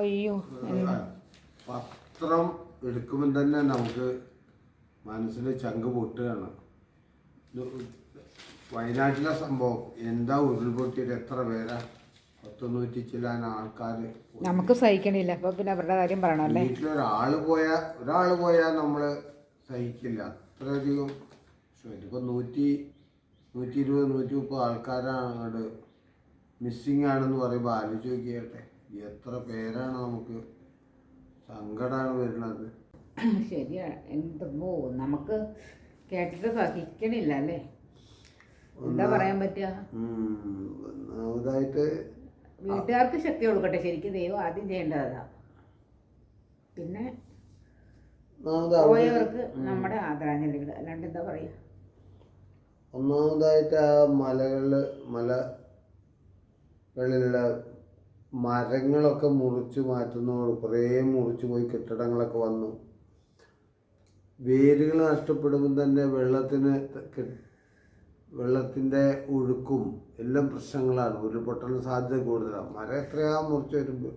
അയ്യോ പത്രം എടുക്കുമ്പോൾ തന്നെ നമുക്ക് മനസ്സിൽ ചങ്ക് പൊട്ടുകയാണ്. വയനാട്ടിലെ സംഭവം എന്താ ഉരുൾപൊട്ടിയത് എത്ര പേരാ? പത്തൊന്നൂറ്റി ചില്ലാൻ ആൾക്കാർ നമുക്ക് സഹിക്കണില്ല. അപ്പൊ പിന്നെ അവരുടെ കാര്യം പറയണല്ലേ വീട്ടിലൊരാൾ പോയാൽ ഒരാൾ പോയാൽ നമ്മൾ സഹിക്കില്ല. അത്രയധികം ഇതിപ്പോൾ നൂറ്റി നൂറ്റി ഇരുപത് നൂറ്റി മുപ്പത് ആൾക്കാരാണ് മിസ്സിങ് ആണെന്ന് പറയുമ്പോൾ ആലോചിച്ച് നോക്കിയാട്ടെ. എത്ര പേരാണ് നമുക്ക് സങ്കടമാണ് വരുന്നത്? ശരിയാ എന്തോ നമുക്ക് കേട്ടിട്ട് സഹിക്കണില്ല അല്ലേ? എന്താ പറയാൻ പറ്റുക? ഒന്നാമതായിട്ട് വീട്ടുകാർക്ക് ശക്തി കൊടുക്കട്ടെ ശരിക്കും ദൈവം ആദ്യം ചെയ്യേണ്ടതാ പിന്നെ പോയവർക്ക് നമ്മുടെ ആദരാഞ്ജലികൾ അല്ലാണ്ട് എന്താ പറയാ? ഒന്നാമതായിട്ട് ആ മലകളിൽ മലകളിലുള്ള മരങ്ങളൊക്കെ മുറിച്ചു മാറ്റുന്നതോട് കുറേ മുറിച്ചു പോയി കെട്ടിടങ്ങളൊക്കെ വന്നു. വേരുകൾ നഷ്ടപ്പെടുമ്പോൾ തന്നെ വെള്ളത്തിന് വെള്ളത്തിന്റെ ഒഴുക്കും എല്ലാം പ്രശ്നങ്ങളാണ്. ഉരുൾപൊട്ടലിന് സാധ്യത കൂടുതലാണ്. മരം എത്രയാ മുറിച്ച് വരുമ്പോൾ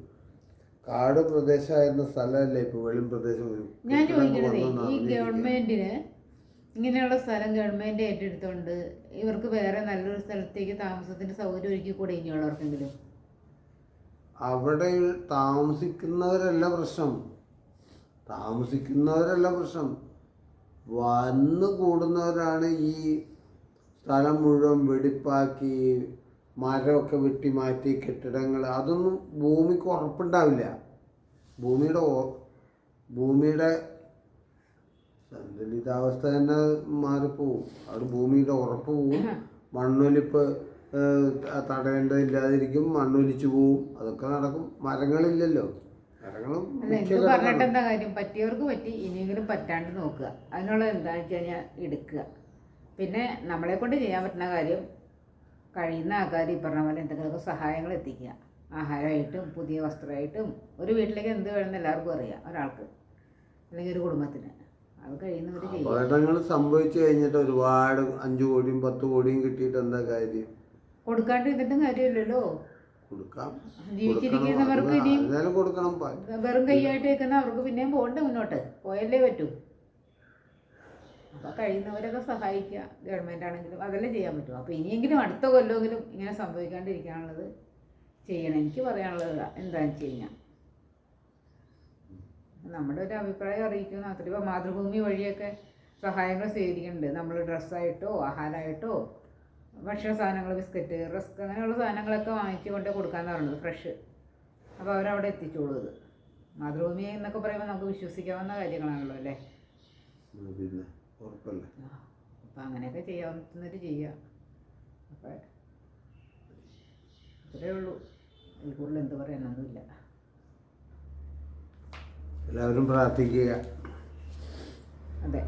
കാട് പ്രദേശമായിരുന്ന സ്ഥലമല്ലേ ഇപ്പോൾ വെളിം പ്രദേശം. ഞാൻ ചോദിക്കണതേ ഈ. ഗവൺമെന്റിന് ഇങ്ങനെയുള്ള സ്ഥലം ഗവൺമെന്റ് ഏറ്റെടുത്തോണ്ട് ഇവർക്ക് വേറെ നല്ലൊരു സ്ഥലത്തേക്ക് താമസത്തിന്റെ സൗകര്യം ഒരുക്കി കൂടെ ഇനിയുള്ളവർക്കെങ്കിലും? അവിടെ താമസിക്കുന്നവരല്ല പ്രശ്നം. താമസിക്കുന്നവരല്ല പ്രശ്നം. വന്നു കൂടുന്നവരാണ് ഈ സ്ഥലം മുഴുവൻ വെടിപ്പാക്കി മരമൊക്കെ വെട്ടി മാറ്റി കെട്ടിടങ്ങൾ അതൊന്നും ഭൂമിക്ക് ഉറപ്പുണ്ടാവില്ല. ഭൂമിയുടെ ഭൂമിയുടെ സന്തുലിതാവസ്ഥ തന്നെ മാറിപ്പോവും. അവിടെ ഭൂമിയുടെ ഉറപ്പ് പോവും. മണ്ണൊലിപ്പ് തടയേണ്ടതില്ലാതിരിക്കും മണ്ണൊലിച്ചു പോവും. അതൊക്കെ നടക്കും. മരങ്ങളില്ലല്ലോ. മരങ്ങളും പറഞ്ഞിട്ട് എന്താ കാര്യം? പറ്റിയവർക്ക് പറ്റി ഇനിയെങ്കിലും പറ്റാണ്ട് നോക്കുക. അതിനുള്ള എന്താണെന്ന് വെച്ച് കഴിഞ്ഞാൽ എടുക്കുക. പിന്നെ നമ്മളെ കൊണ്ട് ചെയ്യാൻ പറ്റുന്ന കാര്യം കഴിയുന്ന ആൾക്കാർ ഈ പറഞ്ഞ പോലെ എന്തെങ്കിലുമൊക്കെ സഹായങ്ങൾ എത്തിക്കുക. ആഹാരമായിട്ടും പുതിയ വസ്ത്രമായിട്ടും. ഒരു വീട്ടിലേക്ക് എന്ത് വേണമെന്ന് എല്ലാവർക്കും അറിയാം ഒരാൾക്ക്. അല്ലെങ്കിൽ ഒരു കുടുംബത്തിന്. അത് കഴിയുന്നവർ അപകടങ്ങൾ സംഭവിച്ചു കഴിഞ്ഞിട്ട് ഒരുപാട് അഞ്ചു കോടിയും പത്ത് കോടിയും കിട്ടിയിട്ട് എന്താ കാര്യം? കൊടുക്കാണ്ട് ഇരുന്നിട്ടും കാര്യമില്ലല്ലോ. കൊടുക്കാം. ജീവിച്ചിരിക്കുന്നവർക്ക് ഇനിയും എന്നാലും കൊടുക്കണം. വെറും കൈയായിട്ട് വെക്കുന്ന അവർക്ക് പിന്നെയും പോകണ്ടേ മുന്നോട്ട്. പോയല്ലേ പറ്റൂ. അപ്പോൾ കഴിയുന്നവരൊക്കെ സഹായിക്കുക. ഗവൺമെന്റ് ആണെങ്കിലും അതെല്ലാം ചെയ്യാൻ പറ്റും. അപ്പോൾ ഇനിയെങ്കിലും അടുത്ത കൊല്ലമെങ്കിലും ഇങ്ങനെ സംഭവിക്കാണ്ടിരിക്കാനുള്ളത് ചെയ്യണം. എനിക്ക് പറയാനുള്ളത്. എന്താണെന്ന് വെച്ച് കഴിഞ്ഞാൽ നമ്മുടെ ഒരു അഭിപ്രായം അറിയിക്കുന്ന. അത്രയും ഇപ്പോൾ മാതൃഭൂമി വഴിയൊക്കെ സഹായങ്ങൾ സ്വീകരിക്കുന്നുണ്ട്. നമ്മൾ ഡ്രസ്സായിട്ടോ ആഹാരമായിട്ടോ ഭക്ഷണ സാധനങ്ങൾ ബിസ്ക്കറ്റ് റസ്ക് അങ്ങനെയുള്ള സാധനങ്ങളൊക്കെ വാങ്ങിച്ചു കൊണ്ട് കൊടുക്കാമെന്ന് പറയുന്നത് ഫ്രഷ് അപ്പോൾ അവരവിടെ എത്തിച്ചോളൂ ഇത്. മാതൃഭൂമി എന്നൊക്കെ പറയുമ്പോൾ നമുക്ക് വിശ്വസിക്കാവുന്ന കാര്യങ്ങളാണല്ലോ അല്ലേ? ഉം, പിന്നെ ഉറപ്പല്ലേ? അപ്പം അങ്ങനെയൊക്കെ ചെയ്യാവുന്നിട്ട് ചെയ്യുക അപ്പം ഇത്രയേ ഉള്ളൂ. ഇതിൽ കൂടുതൽ എന്ത് പറയാനൊന്നുമില്ല. എല്ലാവരും പ്രാർത്ഥിക്കുക. അതെ.